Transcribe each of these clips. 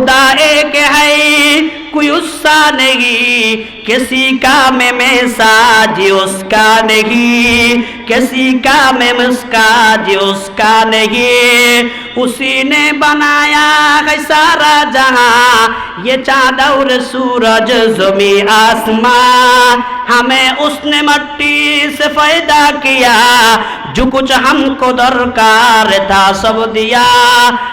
खुदा एक है कोई उसका नहीं किसी काम में साजी उसका नहीं किसी का में उसका, जी उसका नहीं। उसी ने बनाया है सारा जहाँ। ये चाँद और सूरज जमी आसमां। हमें उसने मट्टी से पैदा किया। जो कुछ हमको दरकार था सब दिया।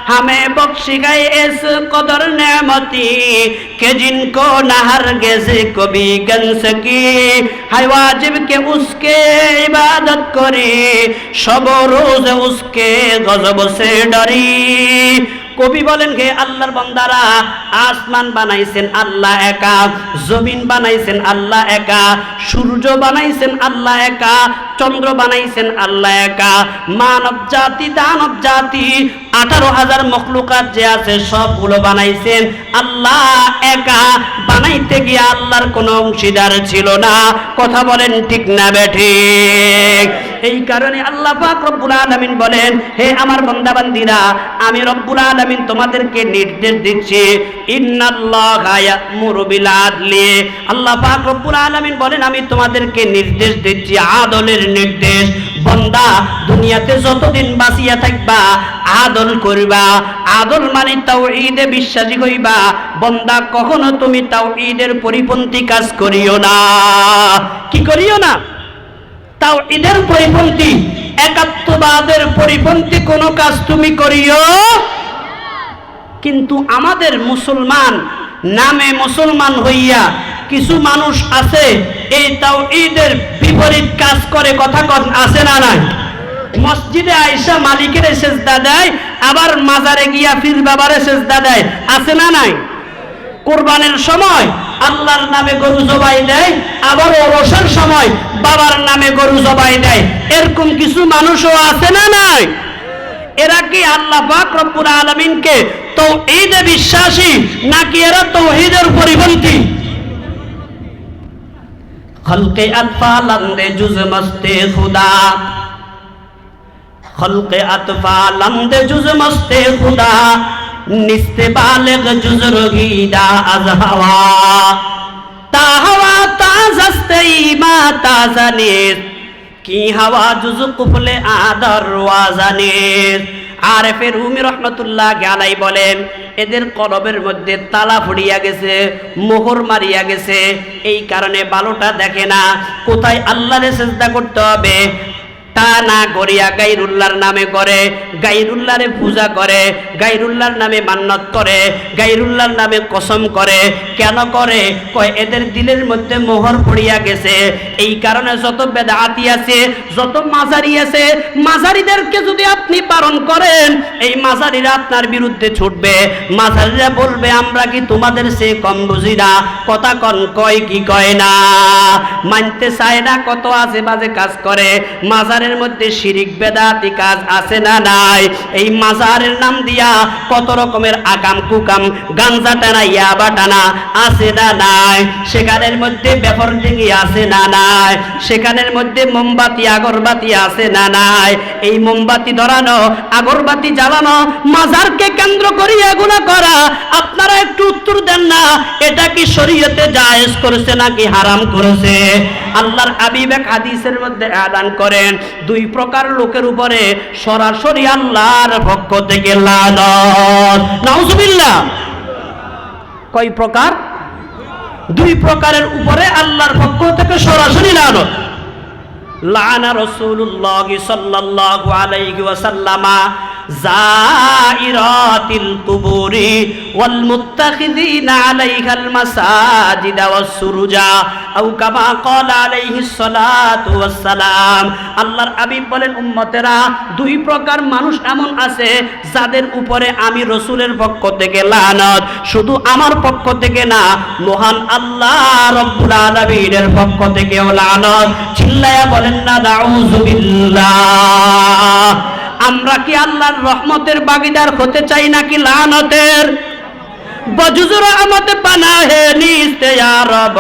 हमें बख्श गए इस कदर नेमती के जिनको नहर से कभी गन सकी है वाजिब के उसके इबादत করে, সব রোজ উসকে গজব সে ডারি। কবি বলেন কে আল্লাহর বন্দারা, আসমান বানাইছেন আল্লাহ একা, জমিন বানাইছেন আল্লাহ একা, সূর্য বানাইছেন আল্লাহ একা, চন্দ্র বানাইছেন আল্লাহ একা। মানব জাতি, দানব জাতি আঠারো হাজার মখলুকাত যে আছে সবগুলো বানাইছেন। আল্লাহ একা বানাইতে গিয়ে আল্লাহর কোনো অংশীদার ছিল না। কথা বলেন ঠিক না বেঠিক এই কারণে আল্লাহ পাক রব্বুল আলামিন বলেন, হে আমার বান্দাবান্দিরা, আমি রব্বুল আলামিন তোমাদেরকে নির্দেশ দিচ্ছি আল্লাহ পাক রব্বুল আলামিন বলেন, আমি তোমাদেরকে নির্দেশ দিচ্ছি, আদলের নির্দেশ। বন্দা, দুনিয়াতে যতদিন বাঁচিয়া থাকবা, আদল করবা। আদল মানে তাও ঈদে বিশ্বাসী হইবা। বন্দা, কখনো তুমি তাও ঈদের পরিপন্থী কাজ করিও না। কি করিও না? তাও ঈদের পরিপন্থী, একাত্মবাদের পরিপন্থী কোনো কাজ তুমি করিও কিন্তু আমাদের মুসলমান নামে মুসলমান হইয়া কিছু মানুষ আছে, এই তাও ঈদের বিপরীত কাজ করে কথা আছে না নাই? মসজিদে আইসা মালিকের সেজদা দেয়, আবার মাজারে গিয়া ফির বাবারে সেজদা দেয়, আছে না নাই? কোরবানের সময় আল্লাহর নামে গরু জবাই দেয়, আবার ওরসের সময় বাবার নামে গরু জবাই দেয়, এরকম কিছু মানুষও আছে না নাই? এরা কি আল্লাহ পাক রব্বুল আলামিনকে তৌহিদে বিশ্বাসী নাকি এরা তৌহিদের পরিপন্থী? খলকে আতফালান্দে জুজ মস্তে খুদা। খলকে আতফালান্দে জুজ মস্তে খুদা। নিস্তে বালেগ জুজ রগিদা আজ হাওয়া। তা হাওয়া তাজস্তে ইমা তাজানিস কি হাওয়া জুজু কুফলে আদর আর আরেফের উমির রহমতুল্লাহ গালাই বলেন, এদের কলবের মধ্যে তালা ফুড়িয়া গেছে, মোহর মারিয়া গেছে। এই কারণে বালোটা দেখে না, কোথায় আল্লাহরে চেষ্টা করতে হবে? তা না করিয়া গাইরুল্লাহর নামে করে, গাইরুল্লাহরে পূজা করে, গাইরুল্লাহর নামে মান্নত করে, গাইরুল্লাহর নামে কসম করে, কেন করে? কয়, এদের দিলের মধ্যে মোহর পড়িয়া গেছে। এই কারণে যত বেদাতি আছে, যত মাজারি আছে, মাজারিদেরকে যদি আপনি পালন করেন, এই মাজারিরা আপনার বিরুদ্ধে ছুটবে। মাজারিরা বলবে, আমরা কি তোমাদের সে কম বুঝি না? কথা কন, কয় কি কয় না? মানতে চায় না কত আজে বাজে কাজ করে। মাজারের মধ্যে শিরিক, বেদাতি কাজ আছে না নাই? এই মাজারের নাম দিয়া কত রকমের আকাম কুকাম, গাঞ্জা টানা, ইয়াবা টানা আছে না নাই? সেখানের মধ্যে বেফর ডিঙ্গি আছে না নাই? সেখানের মধ্যে মোমবাতি, আগরবাতি আছে না নাই? এই মোমবাতি ধরানো, আগরবাতি জ্বালানো, মাজারকে কেন্দ্র করে এগুলো করা, আপনারা একটু উত্তর দেন না, এটা কি শরীয়তে জায়েজ করেছে নাকি হারাম করেছে? আল্লাহর হাবিব এক হাদিসের মধ্যে আদান করেন দুই প্রকার লোকের উপরে সরাসরি আল্লাহর পক্ষ থেকে নাউজুবিল্লাহ। কয় প্রকার? দুই প্রকারের উপরে আল্লাহর পক্ষ থেকে সরাসরি লাল লানা রসুল্লাহ সাল্লাল্লাহু আলাইহি ওয়াসাল্লামা জাইরাতিল কুবুরি ওয়াল মুত্তাখিযিনা আলাইহাল আল্লাহর বলেন, উম্মতেরা, দুই প্রকার মানুষ এমন আছে যাদের উপরে আমি রসুলের পক্ষ থেকে লানত। শুধু আমার পক্ষ থেকে না, মহান আল্লাহ রব্বুল আলামিনের পক্ষ থেকেও লানত। চিল্লায়া বলেন না নাউযুবিল্লাহ আমরা কি আল্লাহর রহমতের বাগিদার হতে চাই নাকি লানতের? বজুজুর আমত পানাহে নিস্তে আরব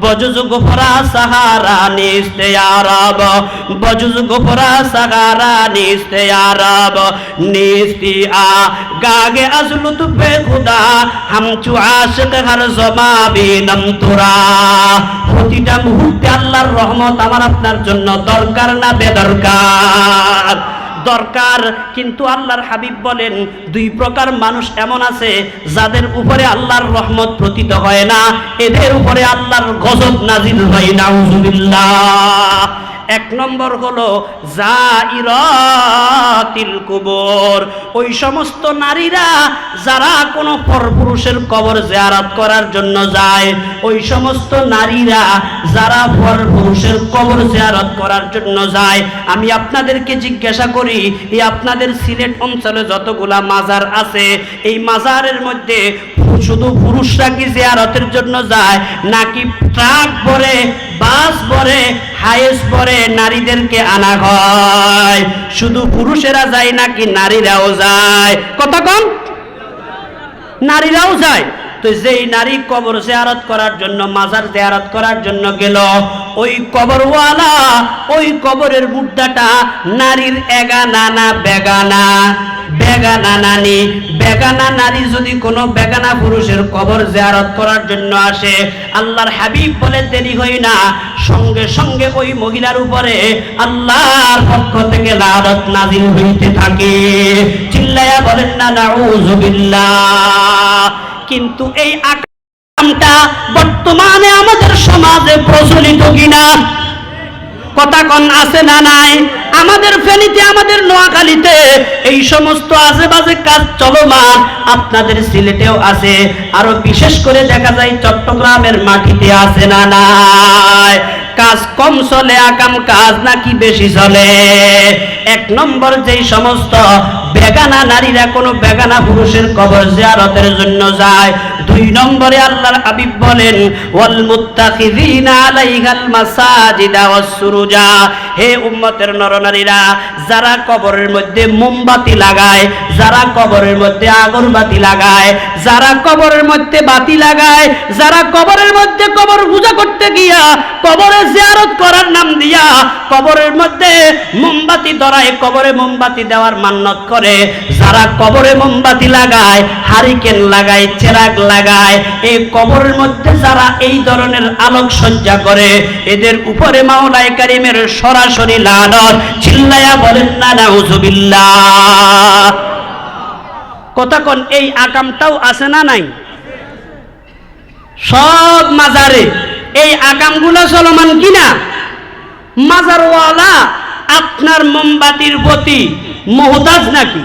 বজুজ গুফরা সাহারা নিস্তে আরব বজুজ গুফরা সাহারা নিস্তে আরব নিস্তি আ গাগে আজলু তুপে খুদা হামচু আশিক হার জমাবি নম তোরা। প্রতিটা মুহূর্তে আল্লাহর রহমত আমার আপনার জন্য দরকার না বেদরকার? দরকার। কিন্তু আল্লাহর হাবিব বলেন, দুই প্রকার মানুষ এমন আছে যাদের উপরে আল্লাহর রহমত প্রতীত হয় না। এদের উপরে আল্লাহর গজব নাজিল হয়, নাউজুবিল্লাহ। এক নম্বর হলো জাইরাতিল কুবর। ওই সমস্ত নারীরা যারা কোনো পরপুরুষের কবর জিয়ারত করার জন্য যায়, ওই সমস্ত নারীরা যারা পরপুরুষের কবর জিয়ারত করার জন্য যায়, আমি আপনাদেরকে জিজ্ঞাসা করি, এই আপনাদের সিলেট অঞ্চলে যতগুলা মাজার আছে, এই মাজারের মধ্যে শুধু পুরুষরা কি জিয়ারতের জন্য যায়? নাকি ট্রাক ভরে, বাস ভরে, হাইস ভরে নারীদেরকে আনা হয়? শুধু পুরুষেরা যায় নাকি নারীরাও যায়? কথা কম নারীরাও যায়। তো যেই নারী কবর জিয়ারত করার জন্য, মাজার জিয়ারত করার জন্য গেল, ওই কবরওয়ালা, ওই কবরের মুদ্রাটা নারীর এগানা না বেগানা? বেগানা নানি। বেগানা নারী যদি কোনো বেগানা পুরুষের কবর জিয়ারত করার জন্য আসে, আল্লাহর হাবিব বলে দেরি হয় না। সঙ্গে সঙ্গে ওই মহিলার উপরে আল্লাহর পক্ষ থেকে লারত নাজিল হইতে থাকে। চিল্লায়া বলেন, না নাউজুবিল্লাহ কিন্তু এই আকামটা বর্তমানে আমাদের সমাজে প্রচলিত কিনা? কথা কন, আছে না নাই? আমাদের ফেনীতে, আমাদের নোয়াখালীতে এই সমস্ত আশেপাশে কাজ চলমান আপনাদের সিলেটেও আছে। আরও বিশেষ করে দেখা যায় চট্টগ্রামের মাটিতে আছে না নাই? কাজ কম চলে আকাম কাজ নাকি বেশি চলে? এক নম্বর যেই সমস্ত বেগানা নারীরা কোনো বেগানা পুরুষের কবর জিয়ারতের জন্য যায়। দুই নম্বরে আল্লাহর হাবিব বলেন, ওয়াল মুত্তাখিযিনা আলাইহাল মাসাজিদা ওয়াস সুরুজা। হে উম্মতের নরনারীরা, যারা কবরের মধ্যে মোমবাতি লাগায়, যারা কবরের মধ্যে আগরবাতি লাগায়, যারা কবরের মধ্যে বাতি লাগায়, যারা কবরের মধ্যে কবর পূজা করতে গিয়া কবরে জিয়ারত করার নাম দিয়া কবরের মধ্যে মোমবাতি ধরায়, কবরে মোমবাতি দেওয়ার মান্যত করে, যারা কবরে মোমবাতি লাগায়, হারিকেন লাগায়, চেরাগ লাগায় এই কবরের মধ্যে যারা এই ধরনের আলোক সজ্জা করে, এদের উপরে মাওলাই কারিমের সরাসরি লানত চিল্লায়া বলেন না নাউজুবিল্লাহ। কথা কোন, এই আকামটাও আছে না নাই? সব মাজারে, এই আকামগুলো চলমান কিনা? মাজারওয়ালা আপনার মোমবাতির প্রতি মোহতাজ নাকি?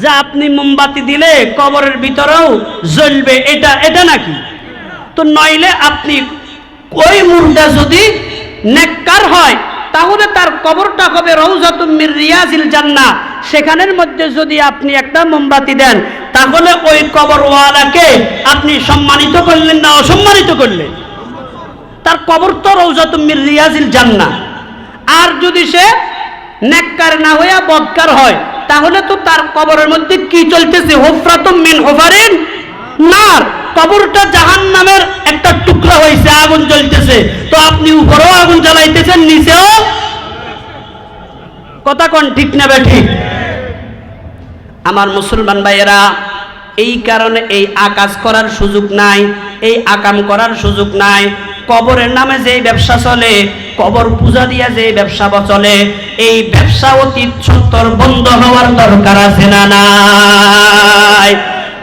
যে আপনি মোমবাতি দিলে কবরের ভিতরেও জ্বলবে, এটা এটা নাকি? তো নইলে আপনি ওই মুর্দা যদি নেককার হয় তাহলে তার কবরটা হবে রৌজাতুম মির রিয়াজিল জান্নাহ। সেখানের মধ্যে যদি আপনি একটা মোমবাতি দেন, তাহলে ওই কবরওয়ালাকে আপনি সম্মানিত করলেন না অসম্মানিত করলেন? তার কবর তো রৌজাতুম মির রিয়াজিল জান্নাহ। আর যদি সে নেককার না হইয়া বদকার হয়, তাহলে তো তার কবরের মধ্যে কি চলতেছে? হোফরাতুম মিন হোফারিন নার। কবরটা জাহান নামের একটা টুকরা হয়েছে আগুন জ্বলতেছে। তো আপনি উপরেও আগুন জ্বালাইতেছেন, নিচেও কথা কোন ঠিক না ঠিক? আমার মুসলমান ভাইয়েরা, এই কারণে এই আকাশ করার সুযোগ নাই, এই আকাম করার সুযোগ নাই, কবরের নামে যে ব্যবসা চলে, কবর পূজা দিয়া যে ব্যবসা চলে, এই ব্যবসা অতি সত্তর বন্ধ হওয়ার দরকার আছে না নাই?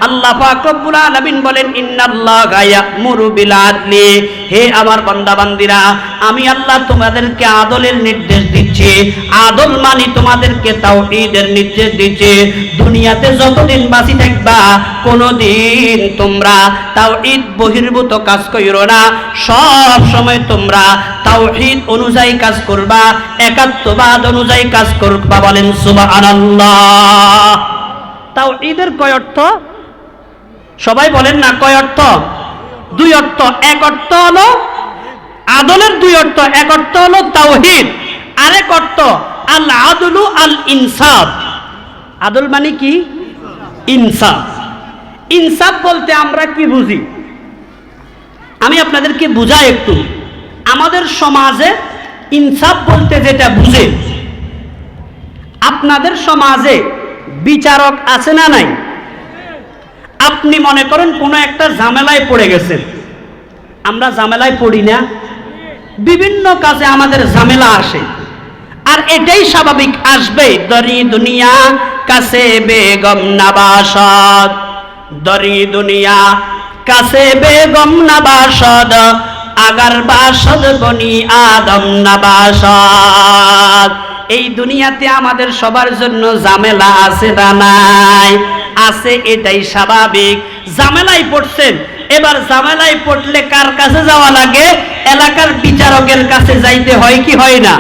আল্লাহ পাক রব্বুল আলামিন বলেন, ইন্নাল্লাহা ইয়া'মুরু বিল আদলি। হে আমার বান্দা বান্দিরা আমি আল্লাহ তোমাদেরকে আদলের নির্দেশ দিচ্ছি। আদল মানে তোমাদেরকে তাওহীদের নির্দেশ দিচ্ছি। দুনিয়াতে যতদিন বাঁচি থাকবা, কোনোদিন তোমরা তাওহীদ বহির্ভূত কাজ কইরো না। সব সময় তোমরা তাওহীদ অনুযায়ী কাজ করবা, একাত্মবাদ অনুযায়ী কাজ করবা বলেন সুবহানাল্লাহ। তাওহীদের কয় অর্থ? সবাই বলেন না, কয় অর্থ? দুই অর্থ, এক অর্থ হলো আদলের দুই অর্থ, এক অর্থ হলো তাওহিদ। আরেক অর্থ আল আদলু আল ইনসাফ। আদল মানে কি? ইনসাফ। ইনসাফ বলতে আমরা কি বুঝি? আমি আপনাদেরকে বুঝাই একটু। আমাদের সমাজে ইনসাফ বলতে যেটা বুঝে, আপনাদের সমাজে বিচারক আছে না নাই? আপনি মনে করেন কোনো একটা ঝামেলায় পড়ে গেছেন। আমরা ঝামেলায় পড়ি না। বিভিন্ন কাজে আমাদের ঝামেলা আসে। আর এটাই স্বাভাবিক, আসবে দরি দুনিয়া, কাছে বেগম নাবাসদ। দরি দুনিয়া, কাছে বেগম নাবাসদ, আগার বাসদ বনি আদম নাবাসদ। এই দুনিয়াতে আমাদের সবার জন্য ঝামেলা আছে না নাই? আছে, এটাই স্বাভাবিক। ঝামেলায় পড়ছেন, এবার ঝামেলায় পড়লে কার কাছে যাওয়া লাগে? এলাকার বিচারকের কাছে যাইতে হয় কি হয় না?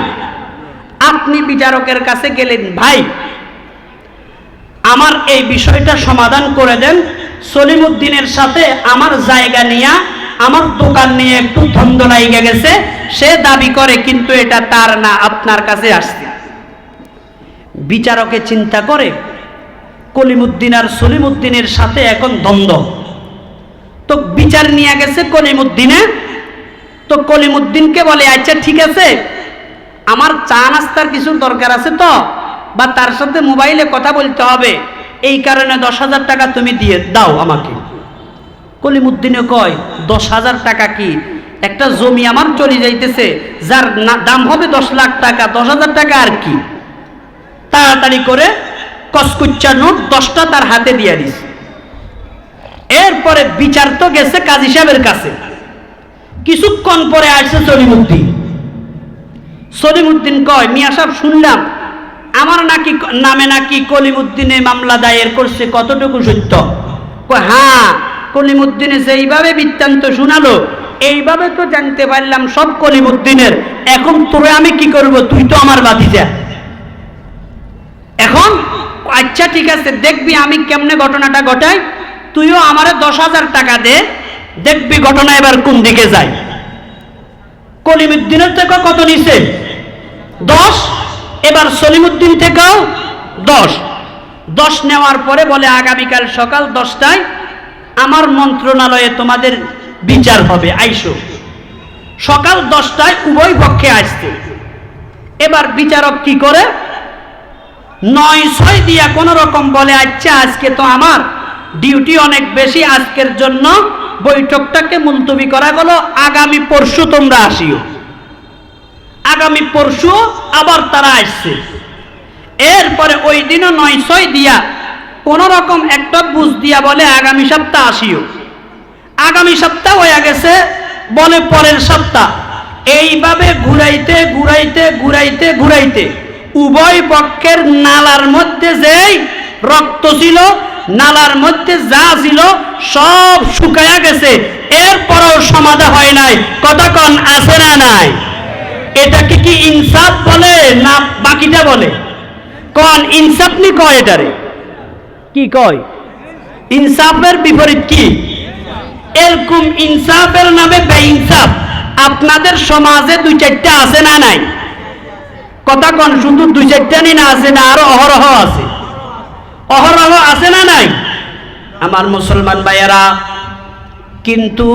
আপনি বিচারকের কাছে গেলেন, ভাই, আমার এই বিষয়টা সমাধান করে দেন। সলিমুদ্দিনের সাথে আমার জায়গা নিয়ে, আমার দোকান নিয়ে একটু ধন্দ লাইগে গেছে। সে দাবি করে, কিন্তু এটা তার না, আপনার কাছে আসছে। বিচারকে চিন্তা করে, কলিমুদ্দিন আর সলিমুদ্দিনের সাথে এখন দ্বন্দ্ব। তো বিচার নিয়ে গেছে কলিমুদ্দিনে। তো কলিমুদ্দিনকে বলে আচ্ছা ঠিক আছে আমার চা নাস্তার কিছু দরকার আছে তো? বা তার সাথে মোবাইলে কথা বলতে হবে। এই কারণে দশ হাজার টাকা তুমি দিয়ে দাও আমাকে। কলিমুদ্দিনে কয়, দশ হাজার টাকা কি? একটা জমি আমার চলে যাইতেছে, যার দাম হবে দশ লাখ টাকা। দশ হাজার টাকা আর কি? তাড়াতাড়ি করে কসকুচ্চা নোট দশটা তার হাতে দিয়ে দিস। এরপরে বিচার তো গেছে কাজী সাহেবের কাছে। কিছুক্ষণ পরে আসছে সলিমুদ্দিন। সলিমুদ্দিন কয়, মিয়া সাহেব, শুনলাম। আমার নাকি নামে নাকি কলিমুদ্দিনে মামলা দায়ের করছে, কতটুকু সত্য? হ্যাঁ কলিমুদ্দিনে যেইভাবে বৃত্তান্ত শোনালো, এইভাবে তো জানতে পারলাম সব কলিমুদ্দিনের। এখন তোরে আমি কি করব? তুই তো আমার বাতিজা। এখন? আচ্ছা ঠিক আছে, দেখবি আমি কেমনে ঘটনাটা ঘটাই। তুইও আমারে দশ হাজার টাকা দে, দেখবি ঘটনা এবার কোন দিকে যায়। কলিমুদ্দিনের থেকে কত নিছে? দশ, এবার সলিমুদ্দিন থেকেও দশ। দশ নেওয়ার পরে বলে, আগামীকাল সকাল দশটায় আমার মন্ত্রণালয়ে তোমাদের বিচার হবে। আইসো। সকাল দশটায় উভয় পক্ষে আসতে। এবার বিচারক কি করে? নয়, ছয় দিয়া কোন রকম বলে আচ্ছা আজকে তো আমার ডিউটি অনেক বেশি, আজকের জন্য বৈঠকটাকে মুলতবি করা গেল, আগামী পরশু তোমরা আসিও। আগামী পরশু আবার তারা আসছে। এরপরে ওই দিনও নয় ছয় দিয়া কোন রকম একটা বুঝ দিয়া বলে, আগামী সপ্তাহ আসিও। আগামী সপ্তাহ হয়ে গেছে, বলে পরের সপ্তাহ। এইভাবে ঘুরাইতে ঘুরাইতে ঘুরাইতে ঘুরাইতে উভয় পক্ষের নালার মধ্যে যেই রক্ত ছিল, নালার মধ্যে যা ছিল, সব শুকায়া গেছে। এরপরেও সমাধা হয় নাই। কতক্ষণ আছে না নাই? এটাকে কি ইনসাফ বলে না বাকিটা বলে? কন ইনসাফ নি কয় এটারে? কি কয়? ইনসাফের বিপরীত কি? এরকম ইনসাফের নামে বেইনসাফ। আপনাদের সমাজে দুই চারটা আছে না নাই? কথা কন, শুধু দুই চারটা নি না আছে না আরও অহরহ আছে? অহরহ আছে না নাই? আমার মুসলমান ভাইয়েরা, কিন্তু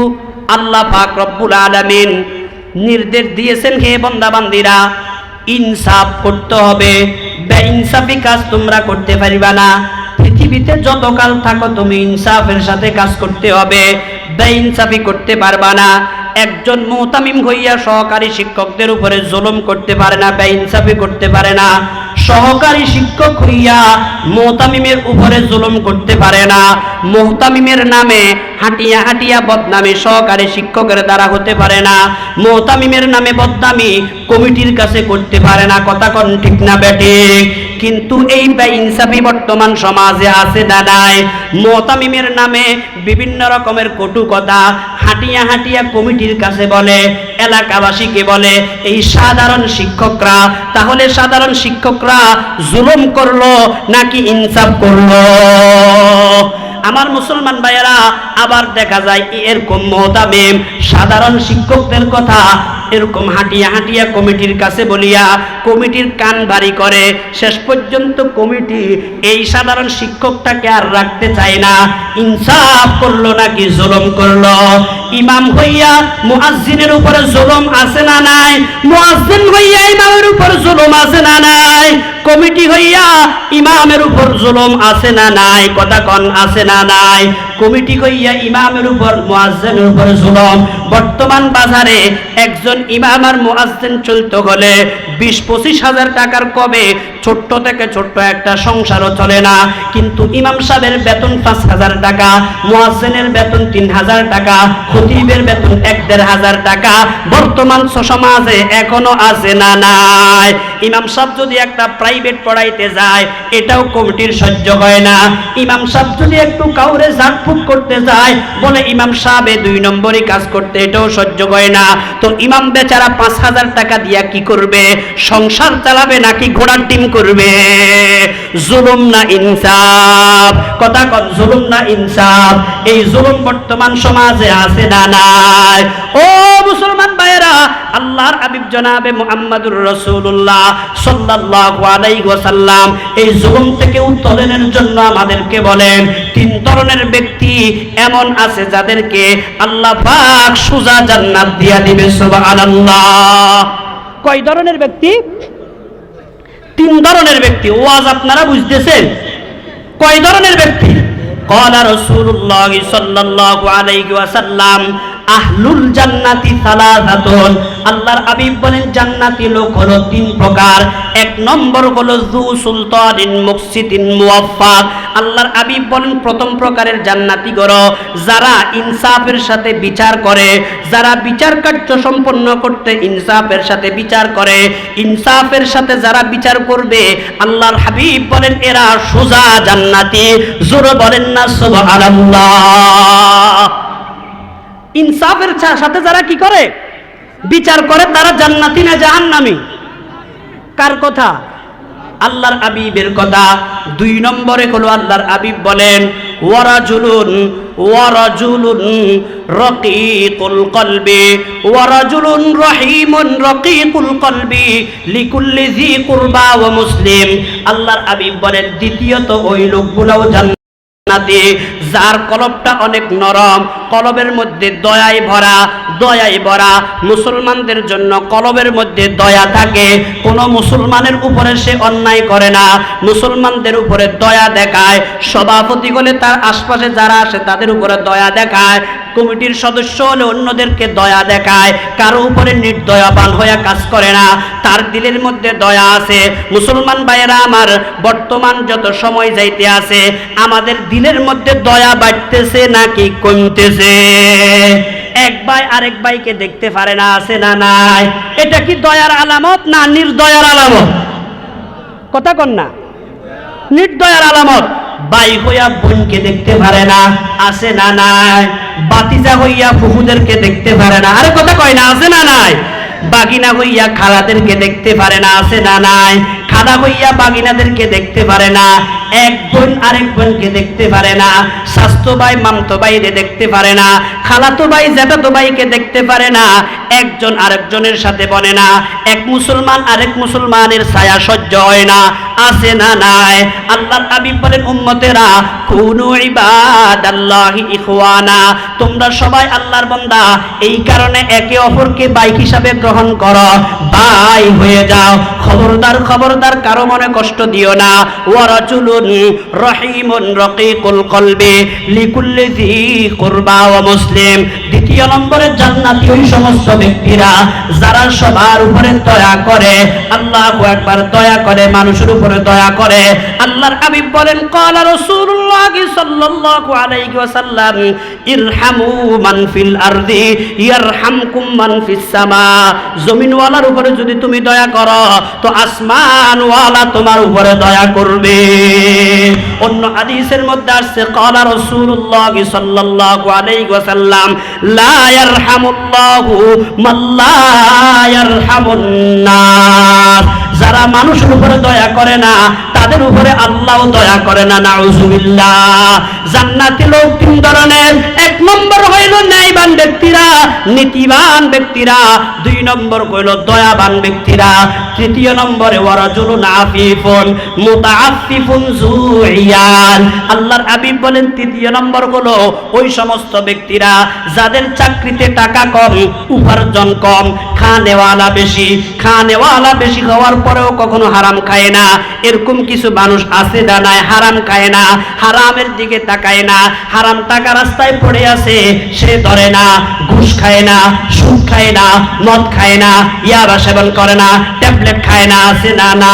আল্লাহ পাক রব্বুল আলামিন নির্দেশ দিয়েছেন হে বন্দাবান্দিরা, ইনসাফ করতে হবে। বেইনসাফি কাজ তোমরা করতে পারিবা না। পৃথিবীতে যতকাল থাকো তুমি ইনসাফের সাথে কাজ করতে হবে। বেইনসাফি করতে পারবা না। একজন মোতামিম হইয়া সহকারী শিক্ষকদের উপরে জুলুম করতে পারে না, বেইনসাফি করতে পারে না। সহকারী শিক্ষক হইয়া মোহতামিমের উপরে জুলুম করতে পারে না। মোহতামিমের নামে হাঁটিয়া হাঁটিয়া বদনামি সহকারী শিক্ষকের দ্বারা হতে পারে না। মোহতামিমের নামে বদনামি কমিটির কাছে করতে পারে না। কথা কন ঠিক না বেটে কিন্তু এই ইনসাফি বর্তমান সমাজে আছে দাদাই। মোহতামিমের নামে বিভিন্ন রকমের কটু কথা হাঁটিয়া হাঁটিয়া কমিটির কাছে বলে, এলাকাবাসীকে বলে, এই সাধারণ শিক্ষকরা, তাহলে সাধারণ শিক্ষকরা জুলুম করল নাকি ইনসাফ করল? আমার মুসলমান ভাইয়েরা আবার দেখা যায় এরকম মোহতামিম সাধারণ শিক্ষকদের কথা এরকম হাঁটিয়া হাঁটিয়া কমিটির কাছে বলিয়া কমিটির কান ভারী করে, শেষ পর্যন্ত কমিটি এই সাধারণ শিক্ষকটাকে আর রাখতে চায় না। ইনসাফ করল নাকি জুলুম করল? ইমাম হইয়া মুয়াজ্জিনের উপরে জুলুম আছে না নাই? মুয়াজ্জিন হইয়া ইমামের উপর জুলুম আছে না নাই? কমিটি হইয়া ইমামের উপর জুলুম আছে না নাই? কথা কন, আছে না নাই? কমিটি হইয়া ইমামের উপর, মুয়াজ্জিনের উপর জুলুম। বর্তমান বাজারে একজন ইমাম আর মুয়াজ্জিন চলতে গেলে বিশ পঁচিশ হাজার টাকার কবে ছোট্ট থেকে ছোট্ট একটা সংসারও চলে না। কিন্তু ইমাম সাহেবের বেতন পাঁচ হাজার টাকা, মুয়াজ্জিনের বেতন তিন হাজার টাকা, খতিবের বেতন এক দেড় হাজার টাকা, বর্তমান সমাজে এখনও আছে না নাই। ইমাম সাহেব যদি একটা প্রাইভেট পড়াইতে যায়, এটাও কমিটির সহ্য হয় না। ইমাম সাহেব যদি একটু কাউরে ঝাড়ফুঁক করতে যায়, বলে ইমাম সাহেবে দুই নম্বরই কাজ করতে, এটাও সহ্য হয় না। তো ইমাম বেচারা পাঁচ হাজার টাকা দিয়া কি করবে? সংসার চালাবে নাকি ঘোড়ার টিম করবে। জুলুম না ইনসাফ। কথা কন, জুলুম না ইনসাফ। এই জুলুম বর্তমান সমাজে আছে না নাই? ও মুসলমান ভাইয়েরা, আল্লাহর হাবিব জনাবে মুহাম্মাদুর রাসূলুল্লাহ সাল্লাল্লাহু আলাইহি ওয়াসাল্লাম এই জুলুম থেকে উত্তরণের জন্য আমাদেরকে বলেন, তিন ধরনের ব্যক্তি এমন আছে যাদেরকে আল্লাহ পাক সুজা জান্নাত দিয়া দিবে, সুবহানাল্লাহ। কয় ধরনের ব্যক্তি? তিন ধরনের ব্যক্তি ওয়াজ আপনারা বুঝতেছেন? কয় ধরনের ব্যক্তি? কলা রসুল্লাহ সাল্লাহ আলাইহি ওয়াসাল্লাম আহলুল জান্নাতি সালাসাতুন। আল্লাহর হাবিব বলেন, জান্নাতি লোক হলো তিন প্রকার। এক নম্বর হলো যু সুলতানিন মুকসিদিন মুওয়াফফাক আল্লাহর হাবিব বলেন, প্রথম প্রকারের জান্নাতি গর, যারা ইনসাফের সাথে বিচার করে, যারা বিচার কার্য সম্পন্ন করতে ইনসাফের সাথে বিচার করে, ইনসাফের সাথে যারা বিচার করবে, আল্লাহর হাবিব বলেন, এরা সোজা জান্নাতি। জোরে বলেন না, সুবহানাল্লাহ। ইনসাফের সাথে যারা কি করে? বিচার করে তারা জান্নাতি না জাহান্নামি? কার কথা? আল্লাহর আবিবের কথা। দুই নম্বরে হলো আল্লাহর আবিব বলেন, ওয়ারাজুলুন ওয়ারাজুলুন রকিকুল কলবি, ওয়ারাজুলুন রহিমুন রকিকুল কলবি, লিকুল্লি জি কুরবা ওয়া মুসলিম। আল্লাহর আবিব বলেন, দ্বিতীয়ত ওই লোকগুলোও জান্নাতে, যার কলবটা অনেক নরম কলবের মধ্যে দয়ায় ভরা দয়ায় ভরা। মুসলমানদের জন্য কলবের মধ্যে দয়া থাকে। কোনো মুসলমানের উপরে সে অন্যায় করে না। মুসলমানদের উপরে দয়া দেখায়। সভাপতি হলে তার আশপাশে যারা আসে তাদের উপরে দয়া দেখায়। কমিটির সদস্য হলে অন্যদেরকে দয়া দেখায়। কারও উপরে নির্দয়াবান হয়ে কাজ করে না। তার দিলের মধ্যে দয়া আছে। মুসলমান ভাইয়েরা আমার, বর্তমান যত সময় যাইতে আছে, আমাদের দিলের মধ্যে দয়া বাড়তেছে নাকি কমতেছে? এক ভাই আরেক ভাইকে দেখতে পারে না, আছে না নাই। এটা কি দয়ার আলামত না নির্দয়ার আলামত? কথা কন না। নির্দয়ার আলামত। বাই হইয়া বোনকে দেখতে পারে না, আছে না নাই। বাতিজা হইয়া ফুফুদেরকে দেখতে পারে না। আরে কথা কয় না, আছে না নাই। বাগিনা হইয়া খালাদেরকে দেখতে পারে না, আছে না নাই। খালা হইয়া বাগিনাদেরকে দেখতে পারে না। এক বোন আরেক বোনকে দেখতে পারে না স্বাস্থ্য ভাই মামতো ভাইরে দেখতে পারে না খালাতো ভাই জ্যাঠাতো ভাইকে দেখতে পারে না, একজন আরেকজনের সাথে বলে না, এক মুসলমান আরেক মুসলমানের ছায়া সহ্য হয় না, আছে না নাই? আল্লাহর হাবিব বলেন, উম্মতেরা, কুনু ইবাদাল্লাহি ইখওয়ানা। তোমরা সবাই আল্লাহর বান্দা, এই কারণে একে অপরকে ভাই হিসাবে গ্রহণ করো ভাই হয়ে যাও। খবরদার খবরদার, কারও মনে কষ্ট দিও না। মুসলিম। দ্বিতীয় নম্বরে জান্নাতি ওই সমস্ত ব্যক্তিরা যারা সবার উপরে দয়া করে, আল্লাহু একবার দয়া করে, মানুষের উপরে দয়া করে। আল্লাহর বলেন মান মান জমিনওয়ালার উপরে যদি তুমি দয়া করো, তো আসমানওয়ালা তোমার উপরে দয়া করবে। অন্য হাদিসের মধ্যে আসছে ক্বালা রাসূলুল্লাহ সাল্লাল্লাহু আলাইহি ওয়াসাল্লাম, লা ইয়ারহামুল্লাহু মান লা ইয়ারহামুন নাস। যারা মানুষের উপরে দয়া করে না তাদের উপরে আল্লাহ দয়া করে না, নাউজুবিল্লাহ। জান্নাতি লোক তিন ধরনের। এক বুদ্ধিমান ব্যক্তিরা, নীতিবান ব্যক্তিরা। দুই নম্বর কইল দয়াবান ব্যক্তিরা। তৃতীয় নম্বরে ওয়ারাজুলুন আফিফুন মুতাআফিফুন জুইয়ান। আল্লাহর হাবিব বলেন, তৃতীয় নম্বর হলো ওই সমস্ত ব্যক্তিরা যাদের চাকরিতে টাকা কম, উপার্জন কম, খানেওয়ালা বেশি। খানেওয়ালা বেশি হওয়ার পরেও কখনো হারাম খায় না। এরকম কিছু মানুষ আছে জানায় হারাম খায় না, হারামের দিকে তাকায় না, হারাম টাকা রাস্তায় পড়ে আছে, সে ধরে না, ঘুষ খায় না, সুদ খায় না, মদ খায় না, ইয়াবা সেবন করে না, ট্যাবলেট খায় না, আছে না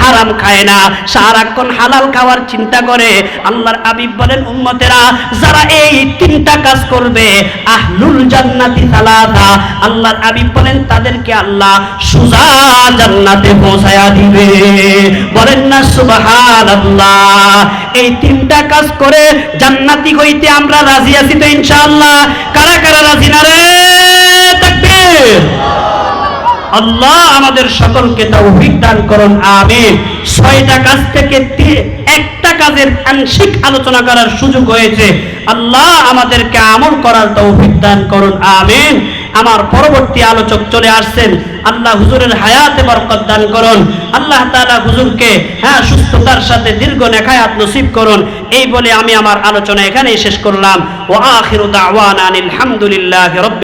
হারাম খায় না, সারাক্ষণ হালাল খাওয়ার চিন্তা করে আল্লাহর আবিব বলেন, উম্মতেরা, যারা এই তিনটা কাজ করবে, আহলুল জান্নাতি সালাসা আল্লাহর আবিব বলেন, তাদেরকে আল্লাহ সুজা জান্নাতে পৌঁছায়া দিবে। বলেন না, সুবহানাল্লাহ। এই তিনটা কাজ করে জান্নাতি হইতে আমরা রাজি আছি তো ইনশাআল্লাহ। কারা কারা রাজি না রে? তাকবীর। আল্লাহ আমাদের সকলকে তৌফিক দান করুন, আমিন। ছয়টা কাজ থেকে একটা কাজের আংশিক আলোচনা করার সুযোগ হয়েছে। আল্লাহ আমাদেরকে আমল করার তৌফিক দান করুন, আমিন। আমার পরবর্তী আলোচক চলে আসছেন। আল্লাহ হুজুরের হায়াতে বরকত দান করুন। আল্লাহ তাআলা হুজুরকে হ্যাঁ সুস্থতার সাথে দীর্ঘ নেখায়াত নসিব করুন। এই বলে আমি আমার আলোচনা এখানেই শেষ করলাম। ওয়া আখিরু দাওয়ানা আনিল হামদুলিল্লাহি রাব্বিল